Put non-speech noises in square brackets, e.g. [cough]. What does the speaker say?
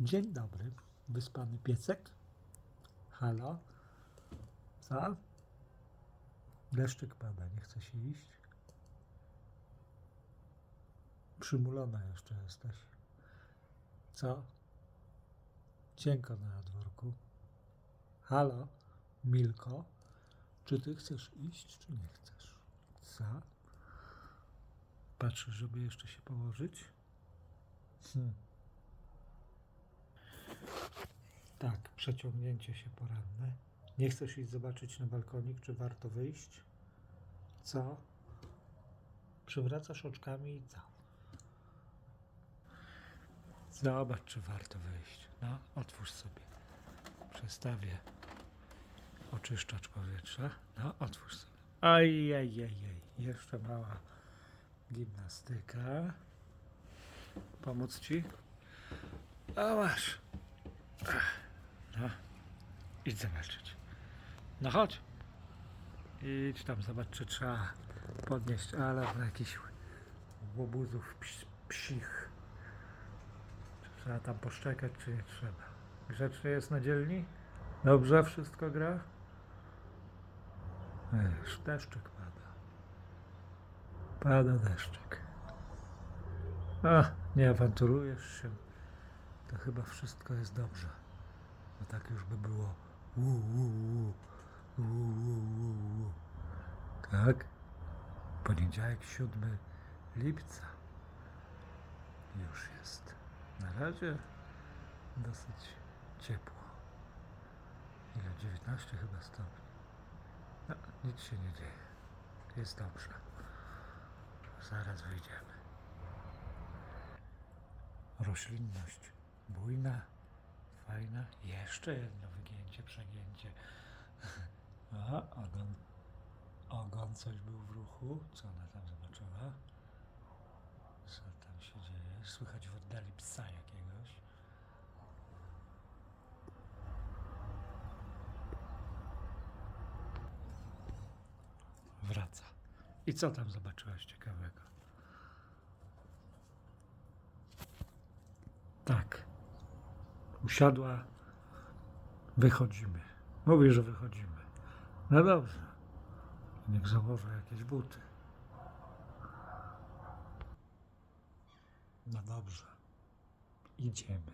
Dzień dobry, wyspany piesek. Halo? Co? Deszczyk pada, nie chce się iść? Przymulona jeszcze jesteś. Co? Cienko na dworku. Halo? Milko? Czy ty chcesz iść, czy nie chcesz? Co? Patrzysz, żeby jeszcze się położyć? Hmm. Tak, przeciągnięcie się poranne. Nie chcesz iść zobaczyć na balkonik, czy warto wyjść? Co? Przywracasz oczkami i co? Zobacz, czy warto wyjść. No, otwórz sobie. Przestawię oczyszczacz powietrza. No, otwórz sobie. Aj, aj, aj, aj. Jeszcze mała gimnastyka. Pomóc ci? A masz. No, idź zobaczyć. No chodź. Idź tam, zobacz, czy trzeba podnieść alarm na jakichś łobuzów ps- psich. Czy trzeba tam poszczekać, czy nie trzeba. Grzecznie jest na dzielni? Dobrze wszystko gra? Wiesz, deszczyk pada. Pada deszczyk. A, nie awanturujesz się. To chyba wszystko jest dobrze. Bo tak już by było. Uu, uu, uu. Tak? Poniedziałek 7 lipca. Już jest. Na razie dosyć ciepło. Ile? 19 chyba stopni. No, nic się nie dzieje. Jest dobrze. Zaraz wyjdziemy. Roślinność bujna, fajna. Jeszcze jedno wygięcie, przegięcie. [laughs] Aha, ogon, ogon coś był w ruchu. Co ona tam zobaczyła? Co tam się dzieje? Słychać w oddali psa jakiegoś. Wraca. I co tam zobaczyłaś ciekawego? Tak. Usiadła. Wychodzimy. Mówi, że wychodzimy. No dobrze. Niech założę jakieś buty. No dobrze. Idziemy.